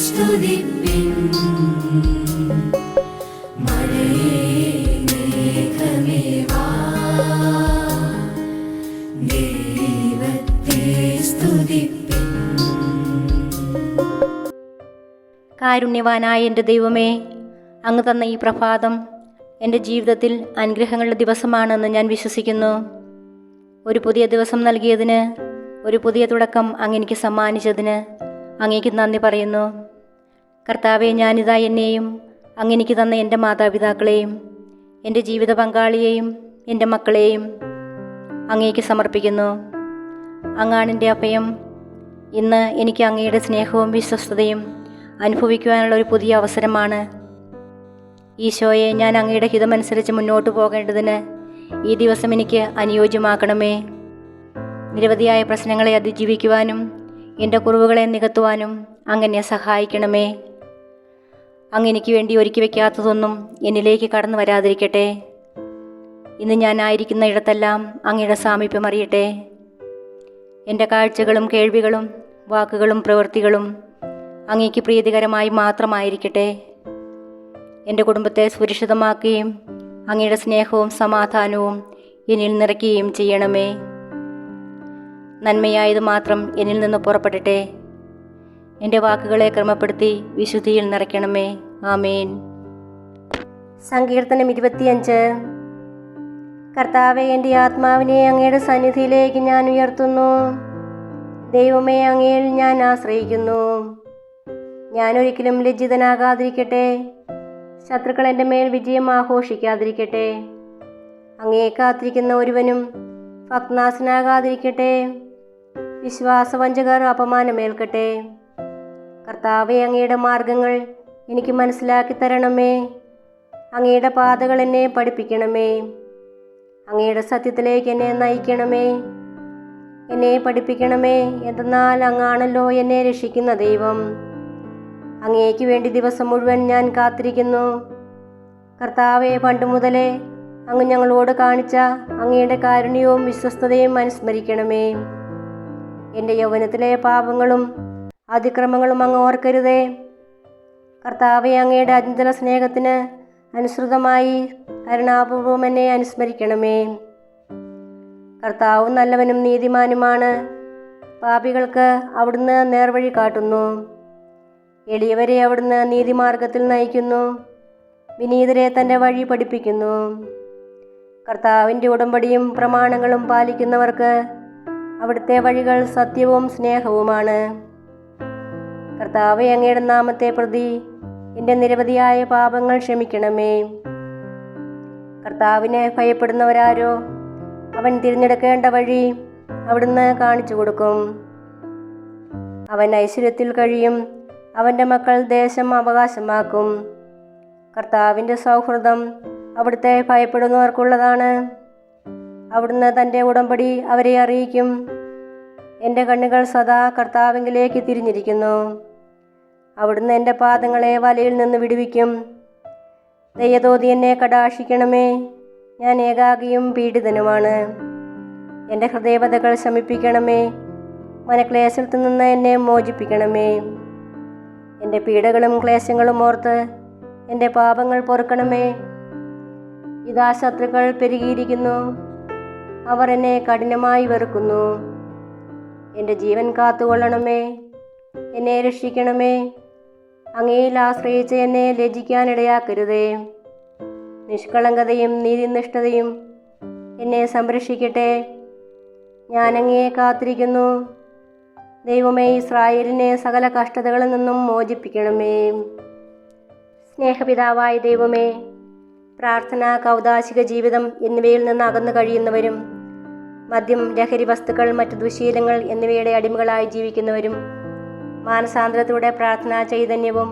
സ്തുതിപ്പിൻ. വാ. സ്തുതിപ്പിൻ. കാരുണ്യവാനായ എന്റെ ദൈവമേ അങ്ങ് തന്ന ഈ പ്രഭാതം എന്റെ ജീവിതത്തിൽ അനുഗ്രഹങ്ങളുടെ ദിവസമാണെന്ന് ഞാൻ വിശ്വസിക്കുന്നു. ഒരു പുതിയ ദിവസം നൽകിയതിന് ഒരു പുതിയ തുടക്കം അങ്ങ് എനിക്ക് സമ്മാനിച്ചതിന് അങ്ങേക്ക് നന്ദി പറയുന്നു. കർത്താവെ ഞാനിതാ എന്നെയും അങ്ങനെക്ക് തന്ന എന്റെ മാതാപിതാക്കളെയും എന്റെ ജീവിത പങ്കാളിയെയും എന്റെ മക്കളെയും അങ്ങേക്ക് സമർപ്പിക്കുന്നു. അങ്ങാണെന്റെ അഭയം ഇന്ന് എനിക്ക് അങ്ങയുടെ സ്നേഹവും വിശ്വസ്തതയും അനുഭവിക്കുവാനുള്ള ഒരു പുതിയ അവസരമാണ്. ഈശോയെ ഞാൻ അങ്ങയുടെ ഹിതമനുസരിച്ച് മുന്നോട്ട് പോകേണ്ടതിന് ഈ ദിവസം എനിക്ക് അനുയോജ്യമാക്കണമേ. നിരവധിയായ പ്രശ്നങ്ങളെ അതിജീവിക്കുവാനും എന്റെ കുറവുകളെ നികത്തുവാനും അങ്ങനെ സഹായിക്കണമേ. അങ്ങ് എനിക്ക് വേണ്ടി ഒരുക്കി വയ്ക്കാത്തതൊന്നും എന്നിലേക്ക് കടന്നു വരാതിരിക്കട്ടെ. ഇന്ന് ഞാനായിരിക്കുന്ന ഇടത്തെല്ലാം അങ്ങയുടെ സാമീപ്യം അറിയട്ടെ. എന്റെ കാഴ്ചകളും കേൾവികളും വാക്കുകളും പ്രവൃത്തികളും അങ്ങേക്ക് പ്രീതികരമായി മാത്രമായിരിക്കട്ടെ. എന്റെ കുടുംബത്തെ സുരക്ഷിതമാക്കുകയും അങ്ങയുടെ സ്നേഹവും സമാധാനവും എന്നിൽ നിറയ്ക്കുകയും ചെയ്യണമേ. നന്മയായത് മാത്രം എന്നിൽ നിന്ന് പുറപ്പെടട്ടെ. എന്റെ വാക്കുകളെ ക്രമപ്പെടുത്തി വിശുദ്ധിയിൽ നിറയ്ക്കണമേ. ആമേൻ. സങ്കീർത്തനം ഇരുപത്തിയഞ്ച്. കർത്താവെ എന്റെ ആത്മാവിനെ അങ്ങയുടെ സന്നിധിയിലേക്ക് ഞാൻ ഉയർത്തുന്നു. ദൈവമേ അങ്ങയിൽ ഞാൻ ആശ്രയിക്കുന്നു. ഞാൻ ഒരിക്കലും ലജ്ജിതനാകാതിരിക്കട്ടെ. ശത്രുക്കൾ എന്റെ മേൽ വിജയം ആഘോഷിക്കാതിരിക്കട്ടെ. അങ്ങയെ കാത്തിരിക്കുന്ന ഒരുവനും ഭക്നാസനാകാതിരിക്കട്ടെ വിശ്വാസവഞ്ചകർ അപമാനമേൽക്കട്ടെ. കർത്താവെ അങ്ങയുടെ മാർഗങ്ങൾ എനിക്ക് മനസ്സിലാക്കി തരണമേ. അങ്ങയുടെ പാതകൾ എന്നെ പഠിപ്പിക്കണമേ. അങ്ങയുടെ സത്യത്തിലേക്ക് എന്നെ നയിക്കണമേ. എന്നെ പഠിപ്പിക്കണമേ. എന്തെന്നാൽ അങ്ങാണല്ലോ എന്നെ രക്ഷിക്കുന്ന ദൈവം. അങ്ങേക്ക് വേണ്ടി ദിവസം മുഴുവൻ ഞാൻ കാത്തിരിക്കുന്നു. കർത്താവെ പണ്ട് മുതലേ അങ്ങ് ഞങ്ങളോട് കാണിച്ച അങ്ങയുടെ കാരുണ്യവും വിശ്വസ്തതയും അനുസ്മരിക്കണമേ. എന്റെ യൗവനത്തിലെ പാപങ്ങളും അതിക്രമങ്ങളും അങ്ങ് ഓർക്കരുതേ. കർത്താവെ അങ്ങയുടെ അചഞ്ചല സ്നേഹത്തിന് അനുസൃതമായി കരുണാപൂർവം എന്നെ അനുസ്മരിക്കണമേ. കർത്താവ് നല്ലവനും നീതിമാനുമാണ്. പാപികൾക്ക് അവിടുന്ന് നേർവഴി കാട്ടുന്നു. എളിയവരെ അവിടുന്ന് നീതിമാർഗത്തിൽ നയിക്കുന്നു. വിനീതരെ തന്റെ വഴി പഠിപ്പിക്കുന്നു. കർത്താവിന്റെ ഉടമ്പടിയും പ്രമാണങ്ങളും പാലിക്കുന്നവർക്ക് അവിടുത്തെ വഴികൾ സത്യവും സ്നേഹവുമാണ്. കർത്താവ് അങ്ങയുടെ നാമത്തെ പ്രതി. എന്റെ നിരവധിയായ പാപങ്ങൾ ക്ഷമിക്കണമേ. കർത്താവിനെ ഭയപ്പെടുന്നവരാരോ? അവൻ തിരഞ്ഞെടുക്കേണ്ട വഴി അവിടുന്ന് കാണിച്ചു കൊടുക്കും. അവൻ ഐശ്വര്യത്തിൽ കഴിയും. അവന്റെ മക്കൾ ദേശം അവകാശമാക്കും. കർത്താവിന്റെ സൗഹൃദം അവിടുത്തെ ഭയപ്പെടുന്നവർക്കുള്ളതാണ്. അവിടുന്ന് തന്റെ ഉടമ്പടി അവരെ അറിയിക്കും. എന്റെ കണ്ണുകൾ സദാ കർത്താവിങ്കിലേക്ക് തിരിഞ്ഞിരിക്കുന്നു. അവിടുന്ന് എന്റെ പാദങ്ങളെ വലയിൽ നിന്ന് വിടുവിക്കും. ദയ്യതോതി എന്നെ കടാക്ഷിക്കണമേ. ഞാൻ ഏകാഗിയും പീഡിതനുമാണ്. എന്റെ ഹൃദയപഥകൾ ശമിപ്പിക്കണമേ. മനക്ലേശത്തിൽ നിന്ന് എന്നെ മോചിപ്പിക്കണമേ. എന്റെ പീഡകളും ക്ലേശങ്ങളും ഓർത്ത് എന്റെ പാപങ്ങൾ പൊറുക്കണമേ. ഇതാ ശത്രുക്കൾ പെരുകിയിരിക്കുന്നു. അവർ എന്നെ കഠിനമായി വെറുക്കുന്നു. എന്റെ ജീവൻ കാത്തുകൊള്ളണമേ. എന്നെ രക്ഷിക്കണമേ. അങ്ങയിൽ ആശ്രയിച്ച് എന്നെ ലജ്ജിക്കാനിടയാക്കരുതേ. നിഷ്കളങ്കതയും നീതിനിഷ്ഠതയും എന്നെ സംരക്ഷിക്കട്ടെ. ഞാൻ അങ്ങയെ കാത്തിരിക്കുന്നു. ദൈവമേ ഇസ്രായേലിനെ സകല കഷ്ടതകളിൽ നിന്നും മോചിപ്പിക്കണമേ. സ്നേഹപിതാവായ ദൈവമേ പ്രാർത്ഥന കൗതാശിക ജീവിതം എന്നിവയിൽ നിന്ന് അകന്നു കഴിയുന്നവരും മദ്യം ലഹരി വസ്തുക്കൾ മറ്റു ദുശീലങ്ങൾ എന്നിവയുടെ അടിമകളായി ജീവിക്കുന്നവരും മാനസാന്തരത്തിലൂടെ പ്രാർത്ഥനാ ചൈതന്യവും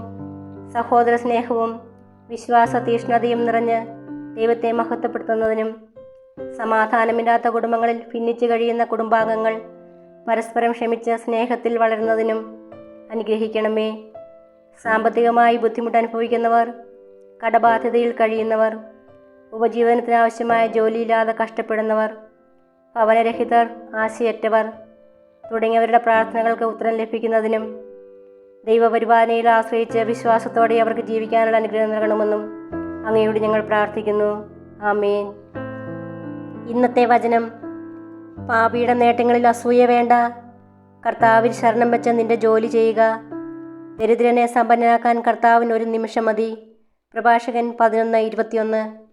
സഹോദര സ്നേഹവും വിശ്വാസ തീഷ്ണതയും നിറഞ്ഞ് ദൈവത്തെ മഹത്വപ്പെടുത്തുന്നതിനും സമാധാനമില്ലാത്ത കുടുംബങ്ങളിൽ ഭിന്നിച്ചു കഴിയുന്ന കുടുംബാംഗങ്ങൾ പരസ്പരം ക്ഷമിച്ച് സ്നേഹത്തിൽ വളരുന്നതിനും അനുഗ്രഹിക്കണമേ. സാമ്പത്തികമായി ബുദ്ധിമുട്ട് അനുഭവിക്കുന്നവർ കടബാധ്യതയിൽ കഴിയുന്നവർ ഉപജീവനത്തിനാവശ്യമായ ജോലിയില്ലാതെ കഷ്ടപ്പെടുന്നവർ ഭവനരഹിതർ ആശയറ്റവർ തുടങ്ങിയവരുടെ പ്രാർത്ഥനകൾക്ക് ഉത്തരം ലഭിക്കുന്നതിനും ദൈവപരിപാലനയിൽ ആശ്രയിച്ച് വിശ്വാസത്തോടെ അവർക്ക് ജീവിക്കാനുള്ള അനുഗ്രഹം നൽകണമെന്നും അങ്ങയോട് ഞങ്ങൾ പ്രാർത്ഥിക്കുന്നു. ആമേൻ. ഇന്നത്തെ വചനം പാപിയുടെ നേട്ടങ്ങളിൽ അസൂയ വേണ്ട കർത്താവിൽ ശരണം വെച്ച നിന്റെ ജോലി ചെയ്യുക. ദരിദ്രനെ സമ്പന്നനാക്കാൻ കർത്താവിന് ഒരു നിമിഷം മതി. പ്രഭാഷകൻ പതിനൊന്ന് ഇരുപത്തിയൊന്ന്.